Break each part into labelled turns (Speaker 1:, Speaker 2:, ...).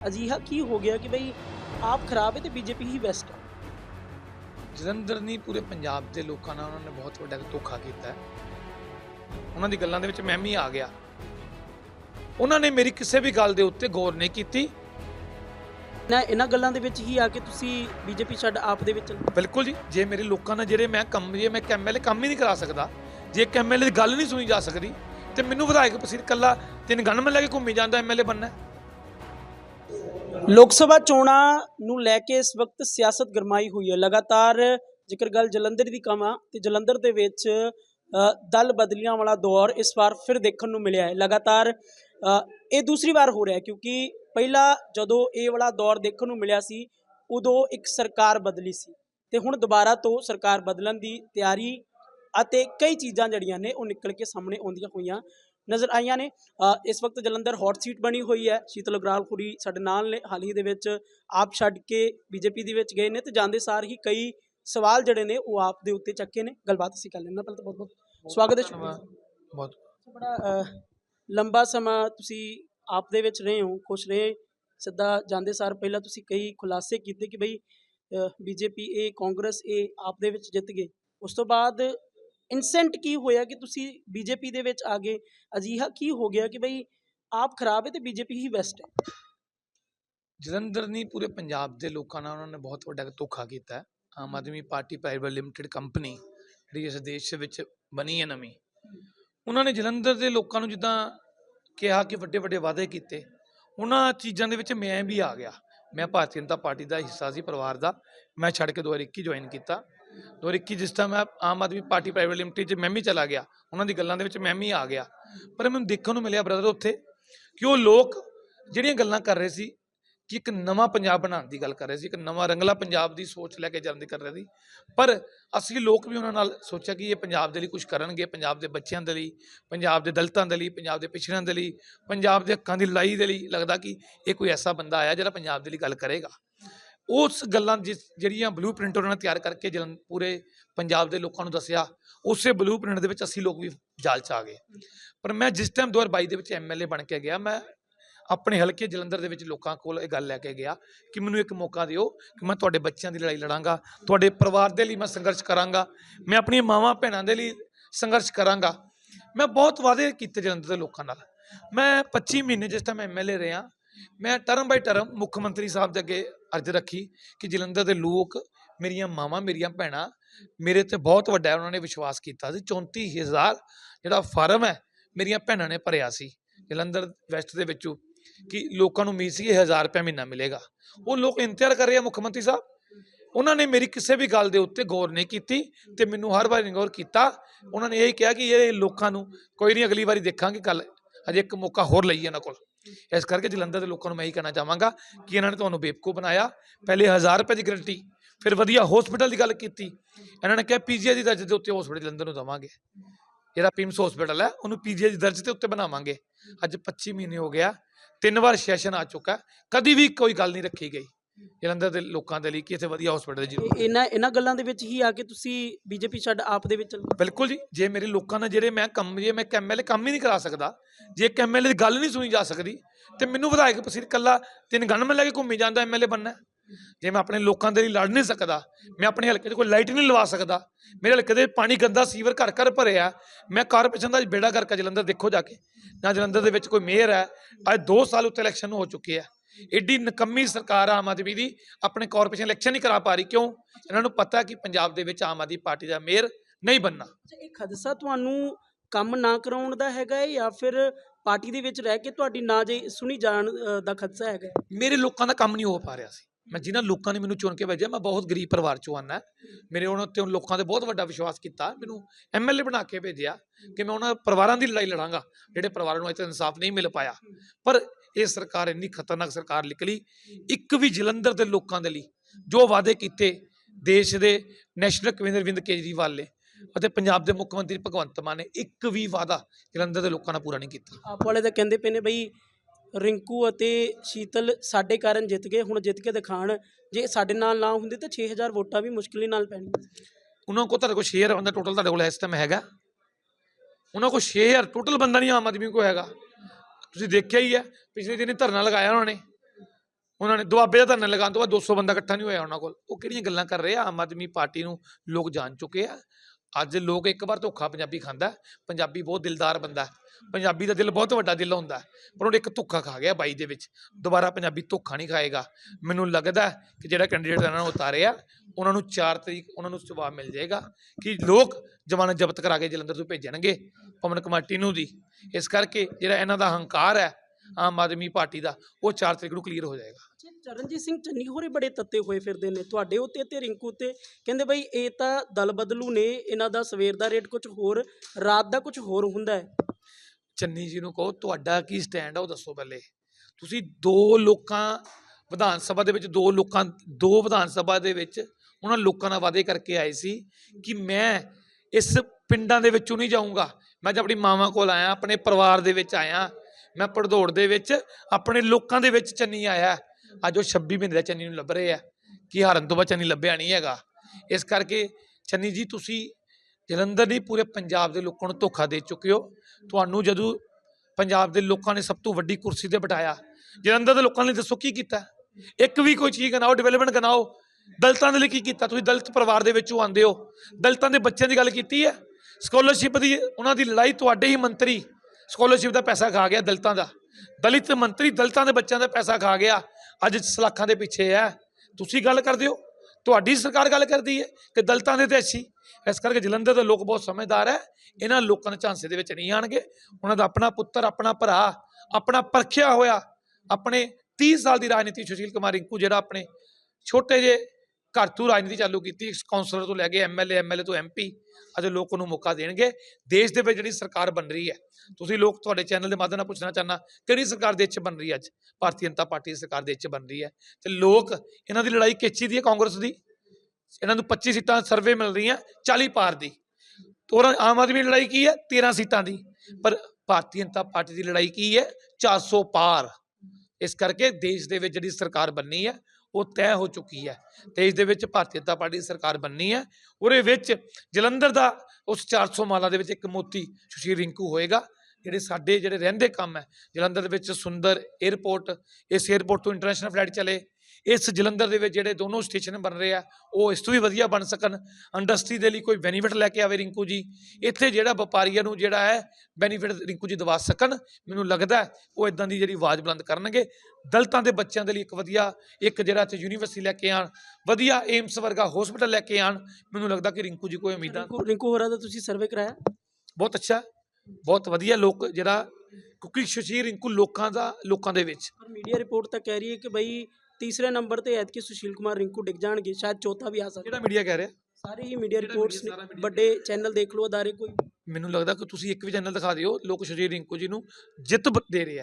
Speaker 1: ਅਜਿਹਾ ਕੀ ਹੋ ਗਿਆ ਕਿ ਬਈ ਆਪ ਖਰਾਬ ਹੈ ਤੇ ਬੀਜੇਪੀ ਹੀ ਬੈਸਟ ਹੈ
Speaker 2: ਜਲੰਧਰ ਨਹੀਂ ਪੂਰੇ ਪੰਜਾਬ ਦੇ ਲੋਕਾਂ ਨਾਲ ਉਹਨਾਂ ਨੇ ਬਹੁਤ ਵੱਡਾ ਧੋਖਾ ਕੀਤਾ ਹੈ ਉਹਨਾਂ ਦੀ ਗੱਲਾਂ ਦੇ ਵਿੱਚ ਮੈਂ ਵੀ ਆ ਗਿਆ ਉਹਨਾਂ ਨੇ ਮੇਰੀ ਕਿਸੇ ਵੀ ਗੱਲ ਦੇ ਉੱਤੇ ਗੌਰ ਨਹੀਂ ਕੀਤੀ
Speaker 1: ਨਾ ਇਹਨਾਂ ਗੱਲਾਂ ਦੇ ਵਿੱਚ ਹੀ ਆ ਕੇ ਤੁਸੀਂ ਬੀਜੇਪੀ ਛੱਡ ਆਪ ਦੇ ਵਿੱਚ।
Speaker 2: ਬਿਲਕੁਲ ਜੀ ਜੇ ਮੇਰੇ ਲੋਕਾਂ ਨਾਲ ਜਿਹੜੇ ਮੈਂ ਕੰਮ ਜੇ ਮੈਂ ਐਮਐਲਏ ਕੰਮ ਹੀ ਨਹੀਂ ਕਰਾ ਸਕਦਾ ਜੇ ਐਮਐਲਏ ਦੀ ਗੱਲ ਨਹੀਂ ਸੁਣੀ ਜਾ ਸਕਦੀ ਤੇ ਮੈਨੂੰ ਵਿਧਾਇਕ ਪਸੀਰ ਕੱਲਾ ਤਿੰਨ ਗਨਮੈਨ ਲੈ ਕੇ ਘੁੰਮੀ ਜਾਂਦਾ ਐਮਐਲਏ ਬਣਨਾ ਹੈ।
Speaker 1: ਲੋਕ ਸਭਾ ਚੋਣਾਂ ਨੂੰ ਲੈ ਕੇ ਇਸ ਵਕਤ ਸਿਆਸਤ ਗਰਮਾਈ ਹੋਈ ਹੈ। ਲਗਾਤਾਰ ਜੇਕਰ ਗੱਲ ਜਲੰਧਰ ਦੀ ਕਵਾਂ ਤੇ ਜਲੰਧਰ ਦੇ ਵਿੱਚ ਦਲ ਬਦਲੀਆਂ ਵਾਲਾ ਦੌਰ ਇਸ ਵਾਰ ਫਿਰ ਦੇਖਣ ਨੂੰ ਮਿਲਿਆ ਹੈ। ਲਗਾਤਾਰ ਇਹ ਦੂਸਰੀ ਵਾਰ ਹੋ ਰਿਹਾ ਹੈ ਕਿਉਂਕਿ ਪਹਿਲਾ ਜਦੋਂ ਇਹ ਵਾਲਾ ਦੌਰ ਦੇਖਣ ਨੂੰ ਮਿਲਿਆ ਸੀ, ਉਦੋਂ ਇੱਕ ਸਰਕਾਰ ਬਦਲੀ ਸੀ ਤੇ ਹੁਣ ਦੁਬਾਰਾ ਤੋਂ ਸਰਕਾਰ ਬਦਲਣ ਦੀ ਤਿਆਰੀ ਅਤੇ ਕਈ ਚੀਜ਼ਾਂ ਜਿਹੜੀਆਂ ਨੇ ਉਹ ਨਿਕਲ ਕੇ ਸਾਹਮਣੇ ਆਉਂਦੀਆਂ ਹੋਈਆਂ। ਨਜ਼ਰ ਆਈਆਂ ਨੇ। ਇਸ ਵਕਤ ਜਲੰਧਰ ਹੌਟ ਸੀਟ ਬਣੀ ਹੋਈ ਹੈ। ਸ਼ੀਤਲ ਅਗਰਾਲ ਖੁਰੀ ਸਾਡੇ ਨਾਲ ਨੇ। ਹਾਲ ਹੀ ਦੇ ਵਿੱਚ ਆਪ ਛੱਡ ਕੇ ਬੀਜੇਪੀ ਦੇ ਵਿੱਚ ਗਏ ਨੇ ਤੇ ਜਾਂਦੇ ਸਾਰ ਹੀ ਕਈ ਸਵਾਲ ਜਿਹੜੇ ਨੇ ਉਹ ਆਪ ਦੇ ਉੱਤੇ ਚੱਕੇ ਨੇ। ਗੱਲਬਾਤ ਅਸੀਂ ਕਰ ਲੈਣਾ ਪਹਿਲਾਂ ਤਾਂ ਬਹੁਤ ਬਹੁਤ ਸਵਾਗਤ ਹੈ ਸ਼ੁਕਰੀਆ
Speaker 2: ਬਹੁਤ।
Speaker 1: ਬੜਾ ਲੰਬਾ ਸਮਾਂ ਤੁਸੀਂ ਆਪ ਦੇ ਵਿੱਚ ਰਹੇ ਹੋ ਖੁਸ਼ ਰਹੇ ਸਿੱਧਾ ਜਾਂਦੇ ਸਾਰ ਪਹਿਲਾਂ ਤੁਸੀਂ ਕਈ ਖੁਲਾਸੇ ਕੀਤੇ ਕਿ ਬਈ ਬੀਜੇਪੀ ਇਹ ਕਾਂਗਰਸ ਇਹ ਆਪ ਦੇ ਵਿੱਚ ਜਿੱਤ ਗਏ। ਉਸ ਤੋਂ ਬਾਅਦ ਇਨਸੈਂਟ ਕੀ ਹੋਇਆ ਕਿ ਤੁਸੀਂ ਬੀਜੇਪੀ ਦੇ ਵਿੱਚ ਆ ਗਏ? ਅਜਿਹਾ ਕੀ ਹੋ ਗਿਆ ਕਿ ਬਈ ਆਪ ਖਰਾਬ ਹੈ ਤੇ ਬੀਜੇਪੀ ਹੀ ਬੈਸਟ ਹੈ?
Speaker 2: ਜਲੰਧਰ ਨਹੀਂ ਪੂਰੇ ਪੰਜਾਬ ਦੇ ਲੋਕਾਂ ਨਾਲ ਉਹਨਾਂ ਨੇ ਬਹੁਤ ਵੱਡਾ ਧੋਖਾ ਕੀਤਾ Aam Aadmi party private limited company ਜਿਹੜੀ ਇਸ ਦੇਸ਼ ਵਿੱਚ ਬਣੀ ਹੈ ਨਵੀਂ ਉਹਨਾਂ ਨੇ ਜਲੰਧਰ ਦੇ ਲੋਕਾਂ ਨੂੰ ਜਿੱਦਾਂ ਕਿਹਾ ਕਿ ਵੱਡੇ ਵੱਡੇ ਵਾਅਦੇ ਕੀਤੇ ਉਹਨਾਂ ਚੀਜ਼ਾਂ ਦੇ ਵਿੱਚ ਮੈਂ ਵੀ ਆ ਗਿਆ। ਮੈਂ ਭਾਰਤੀ ਜਨਤਾ ਪਾਰਟੀ ਦਾ ਹਿੱਸਾ ਸੀ ਪਰਿਵਾਰ ਦਾ। ਮੈਂ ਛੱਡ ਕੇ 2021 ਜੁਆਇਨ ਕੀਤਾ। 2021 ਜਿਸ ਟਾਈਮ ਮੈਂ Aam Aadmi party private limited 'ਚ ਮੈਂ ਵੀ ਚਲਾ ਗਿਆ ਉਹਨਾਂ ਦੀ ਗੱਲਾਂ ਦੇ ਵਿੱਚ ਮੈਂ ਵੀ ਆ ਗਿਆ ਪਰ ਮੈਨੂੰ ਦੇਖਣ ਨੂੰ ਮਿਲਿਆ ਬ੍ਰਦਰ ਉੱਥੇ ਕਿ ਉਹ ਲੋਕ ਜਿਹੜੀਆਂ ਗੱਲਾਂ ਕਰ ਰਹੇ ਸੀ ਕਿ ਇੱਕ ਨਵਾਂ ਪੰਜਾਬ ਬਣਾਉਣ ਦੀ ਗੱਲ ਕਰ ਰਹੇ ਸੀ ਇੱਕ ਨਵਾਂ ਰੰਗਲਾ ਪੰਜਾਬ ਦੀ ਸੋਚ ਲੈ ਕੇ ਜਾਣ ਦੀ ਕਰ ਰਹੇ ਸੀ ਪਰ ਅਸੀਂ ਲੋਕ ਵੀ ਉਹਨਾਂ ਨਾਲ ਸੋਚਿਆ ਕਿ ਇਹ ਪੰਜਾਬ ਦੇ ਲਈ ਕੁਝ ਕਰਨਗੇ ਪੰਜਾਬ ਦੇ ਬੱਚਿਆਂ ਦੇ ਲਈ ਪੰਜਾਬ ਦੇ ਦਲਤਾਂ ਦੇ ਲਈ ਪੰਜਾਬ ਦੇ ਪਿਛੜਿਆਂ ਦੇ ਲਈ ਪੰਜਾਬ ਦੇ ਹੱਕਾਂ ਦੀ ਲੜਾਈ ਦੇ ਲਈ ਲੱਗਦਾ ਕਿ ਇਹ ਕੋਈ ਐਸਾ ਬੰਦਾ ਆਇਆ ਜਿਹੜਾ ਪੰਜਾਬ ਦੇ ਲਈ ਗੱਲ ਕਰੇਗਾ ਉਸ ਗੱਲਾਂ ਜਿਸ ਜਿਹੜੀਆਂ ਬਲੂਪ੍ਰਿੰਟ ਉਹਨਾਂ ਨੇ ਤਿਆਰ ਕਰਕੇ ਜਲੰ ਪੂਰੇ ਪੰਜਾਬ ਦੇ ਲੋਕਾਂ ਨੂੰ ਦੱਸਿਆ, ਉਸੇ ਬਲੂਪ੍ਰਿੰਟ ਦੇ ਵਿੱਚ ਅਸੀਂ ਲੋਕ ਵੀ ਜਾਲ ਚ ਆ ਗਏ। ਪਰ ਮੈਂ ਜਿਸ ਟਾਈਮ 2022 ਦੇ ਵਿੱਚ ਐਮਐਲਏ ਬਣ ਕੇ ਗਿਆ, ਮੈਂ ਆਪਣੇ ਹਲਕੇ ਜਲੰਧਰ ਦੇ ਵਿੱਚ ਲੋਕਾਂ ਕੋਲ ਇਹ ਗੱਲ ਲੈ ਕੇ ਗਿਆ ਕਿ ਮੈਨੂੰ ਇੱਕ ਮੌਕਾ ਦਿਓ ਕਿ ਮੈਂ ਤੁਹਾਡੇ ਬੱਚਿਆਂ ਦੀ ਲੜਾਈ ਲੜਾਂਗਾ, ਤੁਹਾਡੇ ਪਰਿਵਾਰ ਦੇ ਲਈ ਮੈਂ ਸੰਘਰਸ਼ ਕਰਾਂਗਾ, ਮੈਂ ਆਪਣੀਆਂ ਮਾਵਾਂ ਭੈਣਾਂ ਦੇ ਲਈ ਸੰਘਰਸ਼ ਕਰਾਂਗਾ। ਮੈਂ ਬਹੁਤ ਵਾਅਦੇ ਕੀਤੇ ਜਲੰਧਰ ਦੇ ਲੋਕਾਂ ਨਾਲ। ਮੈਂ 25 ਮਹੀਨੇ ਜਿਸ ਟਾਈਮ ਐਮਐਲਏ ਰਿਹਾ ਮੈਂ ਟਰਮ ਬਾਈ ਟਰਮ ਮੁੱਖ ਮੰਤਰੀ ਸਾਹਿਬ ਦੇ ਅੱਗੇ ਅਰਜ਼ ਰੱਖੀ ਕਿ ਜਲੰਧਰ ਦੇ ਲੋਕ, ਮੇਰੀਆਂ ਮਾਵਾਂ, ਮੇਰੀਆਂ ਭੈਣਾਂ, ਮੇਰੇ ਤੇ ਬਹੁਤ ਵੱਡਾ ਉਹਨਾਂ ਨੇ ਵਿਸ਼ਵਾਸ ਕੀਤਾ ਸੀ। 34000 ਜਿਹੜਾ ਫਾਰਮ ਹੈ, ਮੇਰੀਆਂ ਭੈਣਾਂ ਨੇ ਭਰਿਆ ਸੀ ਜਲੰਧਰ ਵੈਸਟ ਦੇ ਵਿੱਚੋਂ ਕਿ ਲੋਕਾਂ ਨੂੰ ਉਮੀਦ ਸੀ ਇਹ 1000 ਰੁਪਏ ਮਹੀਨਾ ਮਿਲੇਗਾ। ਉਹ ਲੋਕ ਇੰਤਜ਼ਾਰ ਕਰ ਰਹੇ ਆ ਮੁੱਖ ਮੰਤਰੀ ਸਾਹਿਬ। ਉਹਨਾਂ ਨੇ ਮੇਰੀ ਕਿਸੇ ਵੀ ਗੱਲ ਦੇ ਉੱਤੇ ਗੌਰ ਨਹੀਂ ਕੀਤੀ ਤੇ ਮੈਨੂੰ ਹਰ ਵਾਰ ਗੌਰ ਕੀਤਾ। ਉਹਨਾਂ ਨੇ ਇਹ ਕਿਹਾ ਕਿ ਇਹ ਲੋਕਾਂ ਨੂੰ ਕੋਈ ਨਹੀਂ, ਅਗਲੀ ਵਾਰੀ ਦੇਖਾਂਗੇ ਕੱਲ ਅਜੇ ਇੱਕ ਮੌਕਾ ਹੋਰ ਲਈਏ ਇਹਨਾਂ ਕੋਲ। ਇਸ ਕਰਕੇ ਜਲੰਧਰ ਦੇ ਲੋਕਾਂ ਨੂੰ ਮੈਂ ਇਹੀ ਕਹਿਣਾ ਚਾਹਾਂਗਾ ਕਿ ਇਹਨਾਂ ਨੇ ਤੁਹਾਨੂੰ ਬੇਵਕੂਫ ਬਣਾਇਆ। ਪਹਿਲੇ 1000 ਰੁਪਏ ਦੀ ਗਰੰਟੀ ਫਿਰ ਵਧੀਆ ਹਸਪੀਟਲ ਦੀ ਗੱਲ ਕੀਤੀ। ਇਹਨਾਂ ਨੇ ਕਿਹਾ ਪੀਜੀਆਈ ਦੀ ਦਰਜੇ ਦੇ ਉੱਤੇ ਹਸਪੀਟਲ ਜਲੰਧਰ ਨੂੰ ਦਵਾਂਗੇ। ਜਿਹੜਾ ਪਿੰਮਸ ਹਸਪੀਟਲ ਹੈ ਉਹਨੂੰ ਪੀਜੀਆਈ ਦੀ ਦਰਜੇ ਦੇ ਉੱਤੇ ਬਣਾਵਾਂਗੇ। ਅੱਜ 25 ਮਹੀਨੇ ਹੋ ਗਿਆ ਤਿੰਨ ਵਾਰ ਸੈਸ਼ਨ ਆ ਚੁੱਕਾ। ਕਦੀ ਵੀ ਕੋਈ ਗੱਲ ਨਹੀਂ ਰੱਖੀ ਗਈ। ਜਲੰਧਰ ਦੇ ਲੋਕਾਂ ਦੇ ਲਈ ਕਿ ਇੱਥੇ ਵਧੀਆ ਹਸਪੀਟਲ ਦੀ ਜ਼ਰੂਰਤ
Speaker 1: ਇਹ- ਇਹਨਾਂ ਇਹਨਾਂ ਗੱਲਾਂ ਦੇ ਵਿੱਚ ਹੀ ਆ ਕੇ ਤੁਸੀਂ ਬੀਜੇਪੀ ਛੱਡ ਆਪ ਦੇ ਵਿੱਚ।
Speaker 2: ਬਿਲਕੁਲ ਜੀ ਜੇ ਮੇਰੇ ਲੋਕਾਂ ਨਾਲ ਜਿਹੜੇ ਮੈਂ ਕੰਮ ਜੇ ਮੈਂ ਐਮਐਲਏ ਕੰਮ ਹੀ ਨਹੀਂ ਕਰਾ ਸਕਦਾ ਜੇ ਐਮਐਲਏ ਦੀ ਗੱਲ ਨਹੀਂ ਸੁਣੀ ਜਾ ਸਕਦੀ ਤੇ ਮੈਨੂੰ ਵਿਧਾਇਕ ਪਸੀਰ ਕੱਲਾ ਤਿੰਨ ਗਨਮੈਨ ਲੈ ਕੇ ਘੁੰਮੀ ਜਾਂਦਾ ਐਮਐਲਏ ਬਣਨਾ ਹੈ। ਜੇ ਮੈਂ ਆਪਣੇ ਲੋਕਾਂ ਦੇ ਲਈ ਲੜ ਨਹੀਂ ਸਕਦਾ ਮੈਂ ਆਪਣੇ ਹਲਕੇ 'ਚ ਕੋਈ ਲਾਈਟ ਨਹੀਂ ਲਵਾ ਸਕਦਾ ਮੇਰੇ ਹਲਕੇ ਦੇ ਪਾਣੀ ਗੰਦਾ ਸੀਵਰ ਘਰ ਘਰ ਭਰਿਆ ਮੈਂ ਕਾਰਪੋਰੇਸ਼ਨ ਦਾ ਬੇੜਾ ਕਰਕੇ ਜਲੰਧਰ ਦੇਖੋ ਜਾ ਕੇ ਨਾ ਜਲੰਧਰ ਦੇ ਵਿੱਚ ਕੋਈ ਮੇਅਰ ਹੈ ਅੱਜ 2 ਸਾਲ ਉੱਤੇ ਇਲੈਕਸ਼ਨ ਹੋ ਚੁੱਕੇ ਆ ਏਡੀ ਨਕੰਮੀ ਸਰਕਾਰ ਆਮ ਆਦਮੀ ਦੀ ਆਪਣੇ ਕਾਰਪੋਰੇਸ਼ਨ ਇਲੈਕਸ਼ਨ ਨਹੀਂ ਕਰਾ ਪਾ ਰਹੀ ਕਿਉਂ? ਇਹਨਾਂ ਨੂੰ ਪਤਾ ਕਿ ਪੰਜਾਬ ਦੇ ਵਿੱਚ ਆਮ ਆਦਮੀ ਪਾਰਟੀ ਦਾ ਮੇਅਰ ਨਹੀਂ
Speaker 1: ਅੱਛਾ ਇਹ ਖਦਸ਼ਾ ਤੁਹਾਨੂੰ ਕੰਮ ਨਾ ਕਰਾਉਣ ਦਾ ਹੈਗਾ ਹੈ ਜਾਂ ਫਿਰ ਪਾਰਟੀ ਦੇ ਵਿੱਚ ਰਹਿ ਕੇ ਤੁਹਾਡੀ ਨਾ ਜੇ ਸੁਣੀ ਜਾਣ ਦਾ ਖਦਸ਼ਾ ਹੈਗਾ?
Speaker 2: ਮੇਰੇ ਲੋਕਾਂ ਦਾ ਕੰਮ ਨਹੀਂ ਹੋ ਪਾ ਰਿਹਾ ਸੀ। ਮੈਂ ਜਿਨ੍ਹਾਂ ਲੋਕਾਂ ਨੇ ਮੈਨੂੰ ਚੁਣ ਕੇ ਭੇਜਿਆ, ਮੈਂ ਬਹੁਤ ਗਰੀਬ ਪਰਿਵਾਰ ਚੋਂ ਆਨਾ ਮੇਰੇ ਉਹਨਾਂ ਉੱਤੇ ਲੋਕਾਂ 'ਤੇ ਬਹੁਤ ਵੱਡਾ ਵਿਸ਼ਵਾਸ ਕੀਤਾ। ਮੈਨੂੰ ਐਮਐਲਏ ਬਣਾ ਕੇ ਭੇਜਿਆ ਕਿ ਮੈਂ ਉਹਨਾਂ ਪਰਿਵਾਰਾਂ ਦੀ ਲੜਾਈ ਲੜਾਂਗਾ, ਜਿਹੜੇ ਪਰਿਵਾਰਾਂ ਨੂੰ ਇੱਥੇ ਇਨਸਾਫ ਨਹੀਂ ਮਿਲ ਪਾਇਆ। ਪਰ ਇਹ ਸਰਕਾਰ ਇੰਨੀ ਖਤਰਨਾਕ ਸਰਕਾਰ ਨਿਕਲੀ, ਇੱਕ ਵੀ ਜਲੰਧਰ ਦੇ ਲੋਕਾਂ ਦੇ ਲਈ ਜੋ ਵਾਅਦੇ ਕੀਤੇ ਦੇਸ਼ ਦੇ ਨੈਸ਼ਨਲ ਕਵਿੰਦਰ ਵਿੰਦ ਕੇਜਰੀਵਾਲ ਨੇ ਅਤੇ ਪੰਜਾਬ ਦੇ ਮੁੱਖ ਮੰਤਰੀ ਭਗਵੰਤ ਮਾਨ ਨੇ, ਇੱਕ ਵੀ ਵਾਅਦਾ ਜਲੰਧਰ ਦੇ ਲੋਕਾਂ ਨਾਲ ਪੂਰਾ ਨਹੀਂ ਕੀਤਾ।
Speaker 1: ਆਪ ਵਾਲੇ ਤਾਂ ਕਹਿੰਦੇ ਪਏ ਨੇ ਬਈ ਰਿੰਕੂ ਅਤੇ ਸ਼ੀਤਲ ਸਾਡੇ ਕਾਰਨ ਜਿੱਤ ਗਏ, ਹੁਣ ਜਿੱਤ ਕੇ ਦਿਖਾਣ। ਜੇ ਸਾਡੇ ਨਾਲ ਨਾ ਹੁੰਦੇ ਤਾਂ 6000 ਵੋਟਾਂ ਵੀ ਮੁਸ਼ਕਿਲ ਹੀ ਨਾਲ ਪੈਣੀਆਂ
Speaker 2: ਉਹਨਾਂ ਕੋਲ ਤੁਹਾਡੇ ਕੋਲ ਸ਼ੇਅਰ ਬੰਦਾ ਟੋਟਲ ਤੁਹਾਡੇ ਕੋਲ ਇਸ ਟਾਈਮ ਹੈਗਾ। ਉਹਨਾਂ ਕੋਲ ਸ਼ੇਅਰ ਟੋਟਲ ਬੰਦਾ ਨਹੀਂ ਆਮ ਆਦਮੀ ਕੋਲ ਹੈਗਾ। ਤੁਸੀਂ ਦੇਖਿਆ ਹੀ ਹੈ, ਪਿਛਲੇ ਦਿਨੀ ਧਰਨਾ ਲਗਾਇਆ ਉਹਨਾਂ ਨੇ। ਉਹਨਾਂ ਨੇ ਦੁਆਬੇ ਦਾ ਧਰਨਾ ਲਗਾਉਣ ਤੋਂ ਬਾਅਦ 200 ਬੰਦਾ ਇਕੱਠਾ ਨਹੀਂ ਹੋਇਆ ਉਹਨਾਂ ਕੋਲ। ਉਹ ਕਿਹੜੀਆਂ ਗੱਲਾਂ ਕਰ ਰਹੇ ਆ? ਆਮ ਆਦਮੀ ਪਾਰਟੀ ਨੂੰ ਲੋਕ ਜਾਣ ਚੁੱਕੇ ਆ। ਅੱਜ ਲੋਕ ਇੱਕ ਵਾਰ ਧੋਖਾ ਪੰਜਾਬੀ ਖਾਂਦਾ ਪੰਜਾਬੀ ਬਹੁਤ ਦਿਲਦਾਰ ਬੰਦਾ ਪੰਜਾਬੀ ਦਾ ਦਿਲ ਬਹੁਤ ਵੱਡਾ ਦਿਲ ਹੁੰਦਾ ਪਰ ਉਹਨੇ ਇੱਕ ਧੋਖਾ ਖਾ ਗਿਆ ਬਾਈ ਦੇ ਵਿੱਚ। ਦੁਬਾਰਾ ਪੰਜਾਬੀ ਧੋਖਾ ਨਹੀਂ ਖਾਏਗਾ। ਮੈਨੂੰ ਲੱਗਦਾ ਕਿ ਜਿਹੜਾ ਕੈਂਡੀਡੇਟ ਇਹਨਾਂ ਨੂੰ ਉਤਾਰਿਆ, ਉਹਨਾਂ ਨੂੰ 4 ਤਰੀਕ ਉਹਨਾਂ ਨੂੰ ਜਵਾਬ ਮਿਲ ਜਾਏਗਾ ਕਿ ਲੋਕ ਜ਼ਮਾਨਤ ਜ਼ਬਤ ਕਰਾ ਕੇ ਜਲੰਧਰ ਤੋਂ ਭੇਜਣਗੇ ਪਵਨ ਕੁਮਾਰ ਨੂੰ ਦੀ। ਇਸ ਕਰਕੇ ਜਿਹੜਾ ਇਹਨਾਂ ਦਾ ਹੰਕਾਰ ਹੈ, ਆਮ ਆਦਮੀ ਪਾਰਟੀ ਦਾ, ਉਹ 4 ਤਰੀਕ ਨੂੰ ਕਲੀਅਰ ਹੋ ਜਾਏਗਾ।
Speaker 1: ਚਰਨਜੀਤ ਸਿੰਘ ਚੰਨੀ ਹੋਰੇ ਬੜੇ ਤੱਤੇ ਹੋਏ ਫਿਰਦੇ ਨੇ। ਤੁਹਾਡੇ ਉੱਤੇ ਤੇ ਰਿੰਕੂ ਤੇ ਕਹਿੰਦੇ ਬਈ ਇਹ ਤਾਂ ਦਲ ਬਦਲੂ ਨੇ, ਇਹਨਾਂ ਦਾ ਸਵੇਰ ਦਾ ਰੇਟ ਕੁਝ ਹੋਰ, ਰਾਤ ਦਾ ਕੁਝ ਹੋਰ ਹੁੰਦਾ ਹੈ।
Speaker 2: ਚੰਨੀ ਜੀ ਨੂੰ ਕਹੋ, ਤੁਹਾਡਾ ਕੀ ਸਟੈਂਡ ਆ ਉਹ ਦੱਸੋ ਪਹਿਲੇ। ਤੁਸੀਂ ਦੋ ਲੋਕਾਂ, ਵਿਧਾਨ ਸਭਾ ਦੇ ਵਿੱਚ ਦੋ ਲੋਕਾਂ, ਦੋ ਵਿਧਾਨ ਸਭਾ ਦੇ ਵਿੱਚ ਉਹਨਾਂ ਲੋਕਾਂ ਨਾਲ ਵਾਅਦੇ ਕਰਕੇ ਆਏ ਸੀ ਕਿ ਮੈਂ ਇਸ ਪਿੰਡਾਂ ਦੇ ਵਿੱਚੋਂ ਨਹੀਂ ਜਾਊਂਗਾ। ਮੈਂ ਤਾਂ ਆਪਣੀ ਮਾਵਾਂ ਕੋਲ ਆਇਆ, ਆਪਣੇ ਪਰਿਵਾਰ ਦੇ ਵਿੱਚ ਆਇਆ, ਮੈਂ ਪੜਦੌੜ ਦੇ ਵਿੱਚ ਆਪਣੇ ਲੋਕਾਂ ਦੇ ਵਿੱਚ ਚੰਨੀ ਆਇਆ। ਅੱਜ ਉਹ 26 ਮਹੀਨੇ ਦਾ ਚੰਨੀ ਨੂੰ ਲੱਭ ਰਹੇ ਆ। ਕਿ ਹਾਰਨ ਤੋਂ ਬਾਅਦ ਚੰਨੀ ਲੱਭਿਆ ਨਹੀਂ ਹੈਗਾ। ਇਸ ਕਰਕੇ ਚੰਨੀ ਜੀ, ਤੁਸੀਂ ਜਲੰਧਰ ਨਹੀਂ, ਪੂਰੇ ਪੰਜਾਬ ਦੇ ਲੋਕਾਂ ਨੂੰ ਧੋਖਾ ਦੇ ਚੁੱਕੇ ਹੋ। ਤੁਹਾਨੂੰ ਜਦੋਂ ਪੰਜਾਬ ਦੇ ਲੋਕਾਂ ਨੇ ਸਭ ਤੋਂ ਵੱਡੀ ਕੁਰਸੀ ਤੇ ਬਿਠਾਇਆ, ਜਲੰਧਰ ਦੇ ਲੋਕਾਂ ਨੇ ਦੱਸੋ ਕੀ ਕੀਤਾ? ਇੱਕ ਵੀ ਕੋਈ ਚੀਜ਼ ਗਨਾਓ ਡਿਵੈਲਪਮੈਂਟ ਗਨਾਓ ਦਲਤਾਂ ਦੇ ਲਈ ਕੀ ਕੀਤਾ? ਤੁਸੀਂ ਦਲਤ ਪਰਿਵਾਰ ਦੇ ਵਿੱਚੋਂ ਆਉਂਦੇ ਹੋ। ਦਲਤਾਂ ਦੇ ਬੱਚਿਆਂ ਦੀ ਗੱਲ ਕੀਤੀ ਹੈ? ਸਕਾਲਰਸ਼ਿਪ ਦੀ, ਉਹਨਾਂ ਦੀ ਲੜਾਈ ਤੁਹਾਡੇ ਹੀ ਮੰਤਰੀ ਸਕਾਲਰਸ਼ਿਪ ਦਾ ਪੈਸਾ ਖਾ ਗਿਆ ਦਲਤਾਂ ਦਾ। ਦਲਿਤ ਮੰਤਰੀ ਦਲਤਾਂ ਦੇ ਬੱਚਿਆਂ ਦਾ ਪੈਸਾ ਖਾ ਗਿਆ। ਅੱਜ ਸਲਾਖਾਂ ਦੇ ਪਿੱਛੇ ਹੈ। ਤੁਸੀਂ ਗੱਲ ਕਰਦੇ ਹੋ। ਤੁਹਾਡੀ ਸਰਕਾਰ ਗੱਲ ਕਰਦੀ ਹੈ ਕਿ ਦਲਤਾਂ ਦੇ ਤੇ ਅੱਛੀ ਇਸ ਕਰਕੇ ਜਲੰਧਰ ਦੇ ਲੋਕ ਬਹੁਤ ਸਮਝਦਾਰ ਹੈ। ਇਹਨਾਂ ਲੋਕਾਂ ਦੇ ਝਾਂਸੇ ਦੇ ਵਿੱਚ ਨਹੀਂ ਆਣਗੇ ਉਹਨਾਂ ਦਾ ਆਪਣਾ ਪੁੱਤਰ, ਆਪਣਾ ਭਰਾ, ਆਪਣਾ ਪਰਖਿਆ ਹੋਇਆ, ਆਪਣੇ 30 ਸਾਲ ਦੀ ਰਾਜਨੀਤੀ ਸੁਸ਼ੀਲ ਕੁਮਾਰ ਰਿੰਕੂ ਜਿਹੜਾ ਆਪਣੇ ਛੋਟੇ ਜਿਹੇ ਘਰ ਤੋਂ ਰਾਜਨੀਤੀ ਚਾਲੂ ਕੀਤੀ ਕਾਉਂਸਲਰ ਤੋਂ ਲੈ ਕੇ ਐਮਐਲਏ ਐਮਐਲਏ ਤੋਂ ਐਮਪੀ ਅਤੇ ਲੋਕ ਨੂੰ ਮੌਕਾ ਦੇਣਗੇ। ਦੇਸ਼ ਦੇ ਵਿੱਚ ਜਿਹੜੀ ਸਰਕਾਰ ਬਣ ਰਹੀ ਹੈ, ਤੁਸੀਂ ਲੋਕ ਤੁਹਾਡੇ ਚੈਨਲ ਦੇ ਮਾਧਿਅਮ ਨਾਲ ਪੁੱਛਣਾ ਚਾਹਨਾ ਕਿਹੜੀ ਸਰਕਾਰ ਦੇਸ਼ 'ਚ ਬਣ ਰਹੀ ਹੈ ਅੱਜ? ਭਾਰਤੀ ਜਨਤਾ ਪਾਰਟੀ ਦੀ ਸਰਕਾਰ ਦੇਸ਼ 'ਚ ਬਣ ਰਹੀ ਹੈ। ਤੇ ਲੋਕ ਇਹਨਾਂ ਦੀ ਲੜਾਈ ਕਿੱਚੀ ਦੀ ਹੈ? ਕਾਂਗਰਸ ਦੀ। ਇਹਨਾਂ ਨੂੰ 25 ਸੀਟਾਂ ਸਰਵੇ ਮਿਲ ਰਹੀਆਂ 40 ਪਾਰ ਦੀ। ਤੋਰਾ, ਆਮ ਆਦਮੀ ਦੀ ਲੜਾਈ ਕੀ ਹੈ? 13 ਸੀਟਾਂ ਦੀ। ਪਰ ਭਾਰਤੀ ਜਨਤਾ ਪਾਰਟੀ ਦੀ ਲੜਾਈ ਕੀ ਹੈ? 400 ਪਾਰ। ਇਸ ਕਰਕੇ ਦੇਸ਼ ਦੇ ਵਿੱਚ ਜਿਹੜੀ ਸਰਕਾਰ ਬੰਨੀ ਹੈ ਉਹ ਤੈਅ ਹੋ ਚੁੱਕੀ ਹੈ ਦੇਸ਼ ਦੇ ਵਿੱਚ ਭਾਰਤੀ ਜਨਤਾ ਪਾਰਟੀ ਦੀ ਸਰਕਾਰ ਬਣਨੀ ਹੈ। ਉਹਦੇ ਵਿੱਚ ਜਲੰਧਰ ਦਾ ਉਸ 400 ਮਾਲਾ ਦੇ ਵਿੱਚ ਇੱਕ ਮੋਤੀ ਸੁਸ਼ੀਲ ਰਿੰਕੂ ਹੋਏਗਾ। ਜਿਹੜੇ ਸਾਡੇ ਜਿਹੜੇ ਰਹਿੰਦੇ ਕੰਮ ਹੈ ਜਲੰਧਰ ਦੇ ਵਿੱਚ ਸੁੰਦਰ 에ਅਰਪੋਰਟ ਇਸ 에ਅਰਪੋਰਟ ਤੋਂ ਇੰਟਰਨੈਸ਼ਨਲ ਫਲਾਈਟ ਚੱਲੇ ਇਸ ਜਲੰਧਰ ਦੇ ਵਿੱਚ ਜਿਹੜੇ ਦੋਨੋਂ ਸਟੇਸ਼ਨ ਬਣ ਰਹੇ ਆ ਉਹ ਇਸ ਤੋਂ ਵੀ ਵਧੀਆ ਬਣ ਸਕਣ। ਇੰਡਸਟਰੀ ਦੇ ਲਈ ਕੋਈ ਬੈਨੀਫਿਟ ਲੈ ਕੇ ਆਵੇ ਰਿੰਕੂ ਜੀ ਇੱਥੇ ਜਿਹੜਾ ਵਪਾਰੀਆਂ ਨੂੰ ਜਿਹੜਾ ਹੈ ਬੈਨੀਫਿਟ ਰਿੰਕੂ ਜੀ ਦਵਾ ਸਕਣ। ਮੈਨੂੰ ਲੱਗਦਾ ਉਹ ਇਦਾਂ ਦੀ ਜਿਹੜੀ ਆਵਾਜ਼ ਬੁਲੰਦ ਕਰਨਗੇ। ਦਲਿਤਾਂ ਦੇ ਬੱਚਿਆਂ ਦੇ ਲਈ ਇੱਕ ਵਧੀਆ ਇੱਕ ਜਿਹੜਾ ਇੱਥੇ ਯੂਨੀਵਰਸਿਟੀ ਲੈ ਕੇ ਆਣ ਵਧੀਆ ਏਮਸ ਵਰਗਾ ਹਸਪੀਟਲ ਲੈ ਕੇ ਆਣ ਮੈਨੂੰ ਲੱਗਦਾ ਕਿ ਰਿੰਕੂ ਜੀ ਕੋਈ ਉਮੀਦਾਂ
Speaker 1: ਰਿੰਕੂ ਰਿੰਕੂ ਹੋਰਾਂ ਦਾ ਤੁਸੀਂ ਸਰਵੇ ਕਰਾਇਆ?
Speaker 2: ਬਹੁਤ ਅੱਛਾ। ਬਹੁਤ ਵਧੀਆ ਲੋਕ ਜਿਹੜਾ ਕਿਉਂਕਿ ਸੁਸ਼ੀਲ ਰਿੰਕੂ ਲੋਕਾਂ ਦਾ ਲੋਕਾਂ ਦੇ ਵਿੱਚ।
Speaker 1: ਪਰ ਮੀਡੀਆ ਰਿਪੋਰਟ ਤਾਂ ਕਹਿ ਰਹੀ ਹੈ ਕਿ ਬਈ ਤੀਸਰੇ ਨੰਬਰ ਤੇ ਐਤਕੀ ਸੁਸ਼ੀਲ ਕੁਮਾਰ ਰਿੰਕੂ ਡਿੱਗ ਜਾਣਗੇ ਸ਼ਾਇਦ ਚੌਥਾ ਵੀ ਆ ਸਕਦਾ।
Speaker 2: ਜਿਹੜਾ ਮੀਡੀਆ ਕਹਿ ਰਿਹਾ?
Speaker 1: ਸਾਰੇ ਹੀ ਮੀਡੀਆ ਰਿਪੋਰਟਸ
Speaker 2: media?
Speaker 1: ਵੱਡੇ ਚੈਨਲ ਦੇਖ ਲਓ ਅਦਾਰੇ ਕੋਈ।
Speaker 2: ਮੈਨੂੰ ਲੱਗਦਾ ਕਿ ਤੁਸੀਂ ਇੱਕ ਵੀ ਚੈਨਲ ਦਿਖਾ ਦਿਓ ਲੋਕ ਸੁਸ਼ੀਲ ਰਿੰਕੂ ਜੀ ਨੂੰ ਜਿੱਤ ਦੇ ਰਹੇ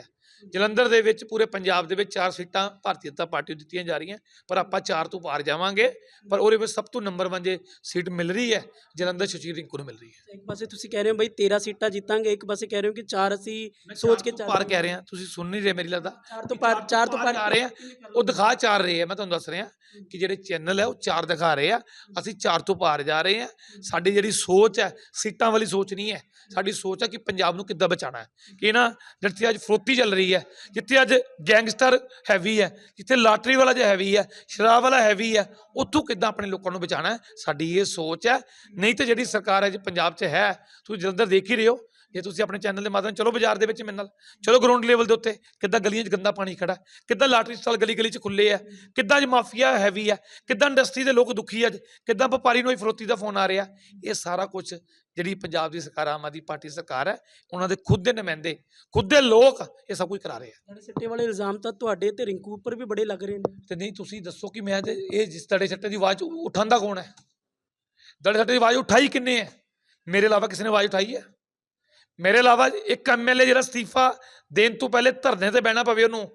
Speaker 2: ਜਲੰਧਰ ਦੇ ਵਿੱਚ ਪੂਰੇ ਪੰਜਾਬ ਦੇ ਵਿੱਚ ਚਾਰ ਸੀਟਾਂ ਭਾਰਤੀ ਜਨਤਾ ਪਾਰਟੀ ਨੂੰ ਦਿੱਤੀਆਂ ਜਾ ਰਹੀਆਂ ਪਰ ਆਪਾਂ ਚਾਰ ਤੋਂ ਪਾਰ ਜਾਵਾਂਗੇ ਪਰ ਉਹਦੇ ਵਿੱਚ ਸਭ ਤੋਂ ਨੰਬਰ 1 ਜੇ ਸੀਟ ਮਿਲ ਰਹੀ ਹੈ ਜਲੰਧਰ ਸੁਸ਼ੀਲ ਰਿੰਕੂ ਨੂੰ ਮਿਲ ਰਹੀ ਹੈ।
Speaker 1: ਇੱਕ ਪਾਸੇ ਤੁਸੀਂ ਕਹਿ ਰਹੇ ਹੋ ਬਈ 13 ਸੀਟਾਂ ਜਿੱਤਾਂਗੇ ਇੱਕ ਪਾਸੇ ਕਹਿ ਰਹੇ ਹੋ ਕਿ ਚਾਰ ਅਸੀਂ ਸੋਚ ਕੇ
Speaker 2: ਚਾਰ ਪਾਰ ਕਹਿ ਰਹੇ ਹਾਂ। ਤੁਸੀਂ ਸੁਣ ਨਹੀਂ ਰਹੇ ਮੇਰੀ ਲੱਗਦਾ
Speaker 1: ਚਾਰ ਤੋਂ ਪਾਰ ਚਾਰ ਤੋਂ ਪਾਰ
Speaker 2: ਜਾ ਰਹੇ ਆ ਉਹ ਦਿਖਾ ਚਾਰ ਰਹੇ ਆ ਮੈਂ ਤੁਹਾਨੂੰ ਦੱਸ ਰਿਹਾ ਕਿ ਜਿਹੜੇ ਚੈਨਲ ਹੈ ਉਹ ਚਾਰ ਦਿਖਾ ਰਹੇ ਆ ਅਸੀਂ ਚਾਰ ਤੋਂ ਪਾਰ ਜਾ ਰਹੇ ਆ। ਸਾਡੀ ਜਿਹੜੀ ਸੋਚ ਹੈ ਸੀਟਾਂ ਵਾਲੀ ਸੋਚ ਨਹੀਂ ਹੈ। ਸਾਡੀ ਸੋਚ ਹੈ ਕਿ ਪੰਜਾਬ ਨੂੰ ਕਿੱਦਾਂ ਬਚਾਉਣਾ ਹੈ। ਕਿ ਨਾ ਜਿੱਥੇ ਅੱਜ ਫਰੋਤੀ ਚੱਲ ਰਹੀ ਹੈ, ਜਿੱਥੇ ਅੱਜ ਗੈਂਗਸਟਰ ਹੈਵੀ ਹੈ, ਜਿੱਥੇ ਲਾਟਰੀ ਵਾਲਾ ਜਿਹਾ ਹੈਵੀ ਹੈ, ਸ਼ਰਾਬ ਵਾਲਾ ਹੈਵੀ ਹੈ, ਉੱਥੋਂ ਕਿੱਦਾਂ ਆਪਣੇ ਲੋਕਾਂ ਨੂੰ ਬਚਾਉਣਾ ਸਾਡੀ ਇਹ ਸੋਚ ਹੈ। ਨਹੀਂ ਤੇ ਜਿਹੜੀ ਸਰਕਾਰ ਹੈ, ਜੀ ਪੰਜਾਬ 'ਚ ਹੈ, ਤੁਸੀਂ ਜਲੰਧਰ ਦੇਖ ਹੀ ਰਹੇ ਹੋ ਜੇ ਤੁਸੀਂ ਆਪਣੇ ਚੈਨਲ ਦੇ ਮਾਧਿਅਮ ਚਲੋ ਬਾਜ਼ਾਰ ਦੇ ਵਿੱਚ ਮੇਰੇ ਨਾਲ ਚਲੋ ਗਰਾਊਂਡ ਲੈਵਲ ਦੇ ਉੱਤੇ ਕਿੱਦਾਂ ਗਲੀਆਂ 'ਚ ਗੰਦਾ ਪਾਣੀ ਖੜਾ ਕਿੱਦਾਂ ਲਾਟਰੀ ਸਟਾਲ ਗਲੀ ਗਲੀ 'ਚ ਖੁੱਲੇ ਆ ਕਿੱਦਾਂ ਅੱਜ ਮਾਫੀਆ ਹੈਵੀ ਹੈ ਕਿੱਦਾਂ ਇੰਡਸਟਰੀ ਦੇ ਲੋਕ ਦੁਖੀ ਅੱਜ ਕਿੱਦਾਂ ਵਪਾਰੀ ਨੂੰ ਹੀ ਫਰੋਤੀ ਦਾ ਫੋਨ ਆ ਰਿਹਾ ਇਹ ਸਾਰਾ ਕੁਝ ਜਿਹੜੀ ਪੰਜਾਬ ਦੀ ਸਰਕਾਰ ਆਮ ਆਦਮੀ ਪਾਰਟੀ ਸਰਕਾਰ ਹੈ ਉਹਨਾਂ ਦੇ ਖੁਦ ਦੇ ਨੁਮਾਇੰਦੇ ਖੁਦ ਦੇ ਲੋਕ ਇਹ ਸਭ ਕੁਝ ਕਰਾ ਰਹੇ ਆ।
Speaker 1: ਜਿਹੜੇ ਸਿੱਟੇ ਵਾਲੇ ਇਲਜ਼ਾਮ ਤਾਂ ਤੁਹਾਡੇ ਤੇ ਰਿੰਕੂ ਉੱਪਰ ਵੀ ਬੜੇ ਲੱਗ ਰਹੇ ਨੇ।
Speaker 2: ਤੇ ਨਹੀਂ ਤੁਸੀਂ ਦੱਸੋ ਕਿ ਮੈਂ ਇਹ ਜਿਸ ਦੜੇ ਸੱਟੇ ਦੀ ਆਵਾਜ਼ ਉਠਾਉਂਦਾ ਕੌਣ ਹੈ? ਦੜੇ ਸੱਟੇ ਦੀ ਆਵਾਜ਼ ਉਠਾਈ ਕਿੰਨੇ ਹੈ? ਮੇਰੇ ਇਲਾਵਾ ਕਿਸੇ ਨੇ ਆਵਾਜ਼ ਉਠਾਈ ਹੈ? ਮੇਰੇ ਇਲਾਵਾ ਇੱਕ ਐਮਐਲਏ ਜਿਹੜਾ ਅਸਤੀਫਾ ਦੇਣ ਤੋਂ ਪਹਿਲੇ ਧਰਨੇ ਤੇ ਬਹਿਣਾ ਪਵੇ ਉਹਨੂੰ,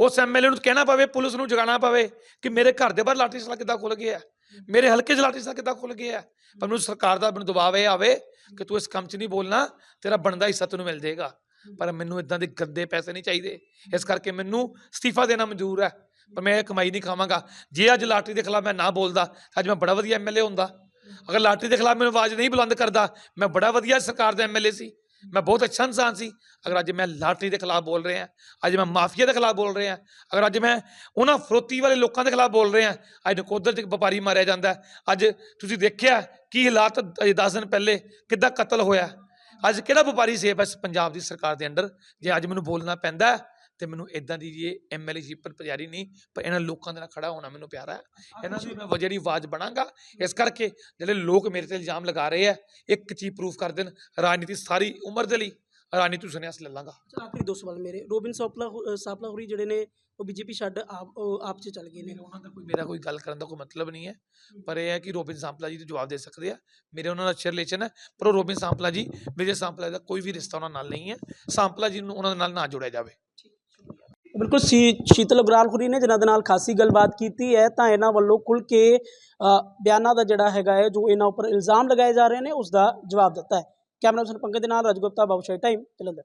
Speaker 2: ਉਸ ਐਮਐਲਏ ਨੂੰ ਕਹਿਣਾ ਪਵੇ, ਪੁਲਿਸ ਨੂੰ ਜਗਾਉਣਾ ਪਵੇ ਕਿ ਮੇਰੇ ਘਰ ਦੇ ਬਾਹਰ ਲਾਟਰੀ ਸਲਾ ਕਿੱਦਾਂ ਖੁੱਲ ਗਿਆ ਮੇਰੇ ਹਲਕੇ 'ਚ ਲਾਟਰੀ ਸਲਾ ਕਿੱਦਾਂ ਖੁੱਲ ਗਿਆ ਪਰ ਮੈਨੂੰ ਸਰਕਾਰ ਦਾ ਮੈਨੂੰ ਦਬਾਅ ਇਹ ਆਵੇ ਕਿ ਤੂੰ ਇਸ ਕੰਮ 'ਚ ਨਹੀਂ ਬੋਲਣਾ, ਤੇਰਾ ਬਣਦਾ ਹਿੱਸਾ ਤੈਨੂੰ ਮਿਲ ਜਾਏਗਾ। ਪਰ ਮੈਨੂੰ ਇਦਾਂ ਦੇ ਗੰਦੇ ਪੈਸੇ ਨਹੀਂ ਚਾਹੀਦੇ। ਇਸ ਕਰਕੇ ਮੈਨੂੰ ਅਸਤੀਫਾ ਦੇਣਾ ਮਨਜ਼ੂਰ ਹੈ। ਪਰ ਮੈਂ ਇਹ ਕਮਾਈ ਨਹੀਂ ਖਾਵਾਂਗਾ। ਜੇ ਅੱਜ ਲਾਟਰੀ ਦੇ ਖਿਲਾਫ ਮੈਂ ਨਾ ਬੋਲਦਾ ਤਾਂ ਅੱਜ ਮੈਂ ਬੜਾ ਵਧੀਆ ਐਮਐਲਏ ਹੁੰਦਾ। ਅਗਰ ਲਾਟਰੀ ਦੇ ਖਿਲਾਫ ਮੈਨੂੰ ਆਵਾਜ਼ ਨਹੀਂ ਬੁਲੰਦ ਕਰਦਾ, ਮੈਂ ਬੜਾ ਵਧੀਆ ਸਰਕਾਰ ਦਾ ਐਮਐਲਏ ਸੀ। ਮੈਂ ਬਹੁਤ ਅੱਛਾ ਇਨਸਾਨ ਸੀ ਅਗਰ ਅੱਜ ਮੈਂ ਲਾਟਰੀ ਦੇ ਖਿਲਾਫ ਬੋਲ ਰਿਹਾ ਅੱਜ ਮੈਂ ਮਾਫੀਆ ਦੇ ਖਿਲਾਫ ਬੋਲ ਰਿਹਾ ਅਗਰ ਅੱਜ ਮੈਂ ਉਹਨਾਂ ਫਰੋਤੀ ਵਾਲੇ ਲੋਕਾਂ ਦੇ ਖਿਲਾਫ ਬੋਲ ਰਿਹਾ ਅੱਜ ਨਕੋਦਰ 'ਚ ਇੱਕ ਵਪਾਰੀ ਮਾਰਿਆ ਜਾਂਦਾ ਅੱਜ ਤੁਸੀਂ ਦੇਖਿਆ ਕੀ ਹਾਲਾਤ ਅਜੇ 10 ਦਿਨ ਪਹਿਲੇ ਕਿੱਦਾਂ ਕਤਲ ਹੋਇਆ ਅੱਜ ਕਿਹੜਾ ਵਪਾਰੀ ਸੇਫ ਹੈ ਪੰਜਾਬ ਦੀ ਸਰਕਾਰ ਦੇ ਅੰਡਰ ਜੇ ਅੱਜ ਮੈਨੂੰ ਬੋਲਣਾ ਪੈਂਦਾ ਤੇ ਮੈਨੂੰ ਇਦਾਂ ਦੀ ਇਹ ਐਮਐਲਏ ਪਰ ਪੁਜਾਰੀ ਨਹੀਂ ਪਰ ਇਹਨਾਂ ਲੋਕਾਂ ਦੇ ਨਾਲ ਖੜਾ ਹੋਣਾ ਮੈਨੂੰ ਪਿਆਰਾ ਹੈ। ਇਹਨਾਂ ਦੀ ਮੈਂ ਜਿਹੜੀ ਆਵਾਜ਼ ਬਣਾਂਗਾ। ਇਸ ਕਰਕੇ ਜਿਹੜੇ ਲੋਕ ਮੇਰੇ ਤੇ ਇਲਜ਼ਾਮ ਲਗਾ ਰਹੇ ਆ ਇੱਕ ਚੀਜ਼ ਪ੍ਰੂਫ ਕਰ ਦੇਣ ਰਾਜਨੀਤੀ ਸਾਰੀ ਉਮਰ ਦੇ ਲਈ ਰਾਜਨੀਤੀ ਤੋਂ ਸੰਨਿਆਸ ਲੈ ਲਾਂਗਾ।
Speaker 1: ਆਖਰੀ ਦੋ ਸਵਾਲ ਮੇਰੇ। ਰੋਬਿਨ ਸਾਪਲਾ ਸਾਪਲਾ ਹੋਰੀ ਜਿਹੜੇ ਨੇ ਉਹ ਬੀਜੇਪੀ ਛੱਡ ਆਪ ਆਪ 'ਚ ਚੱਲ ਗਏ ਨੇ।
Speaker 2: ਉਹਨਾਂ ਦਾ ਕੋਈ ਮੇਰਾ ਕੋਈ ਗੱਲ ਕਰਨ ਦਾ ਕੋਈ ਮਤਲਬ ਨਹੀਂ ਹੈ। ਪਰ ਇਹ ਹੈ ਕਿ ਰੋਬਿਨ ਸਾਂਪਲਾ ਜੀ ਤੇ ਜਵਾਬ ਦੇ ਸਕਦੇ ਆ। ਮੇਰੇ ਉਹਨਾਂ ਨਾਲ ਅੱਛਾ ਰਿਲੇਸ਼ਨ ਹੈ ਪਰ ਉਹ ਰੋਬਿਨ ਸਾਂਪਲਾ ਜੀ ਵਿਜੇ ਸਾਂਪਲਾ ਦਾ ਕੋਈ ਵੀ ਰਿਸ਼ਤਾ ਉਹਨਾਂ ਨਾਲ ਨਹੀਂ ਹੈ। ਸਾਂਪਲਾ ਜੀ ਨੂੰ ਉਹਨਾਂ ਦੇ ਨਾਲ ਨਾ ਜੋੜਿਆ ਜਾਵੇ।
Speaker 1: ਬਿਲਕੁਲ ਸੀ, ਸ਼ੀਤਲ ਉਗਰਾਲ ਖੁਰੀ ਨੇ ਜਿਨ੍ਹਾਂ ਦੇ ਨਾਲ ਖਾਸੀ ਗੱਲਬਾਤ ਕੀਤੀ ਹੈ, ਤਾਂ ਇਹਨਾਂ ਵੱਲੋਂ ਖੁੱਲ ਕੇ ਬਿਆਨਾਂ ਦਾ ਜਿਹੜਾ ਹੈਗਾ ਹੈ, ਜੋ ਇਹਨਾਂ ਉੱਪਰ ਇਲਜ਼ਾਮ ਲਗਾਏ ਜਾ ਰਹੇ ਨੇ ਉਸ ਦਾ ਜਵਾਬ ਦਿੱਤਾ ਹੈ। ਕੈਮਰਾ ਪਰਸਨ ਪੰਕਜ ਦੇ ਨਾਲ ਰਜਗੁਪਤਾ ਬਾਬੂਸ਼ਾਹੀ ਟਾਈਮ, ਜਲੰਧਰ।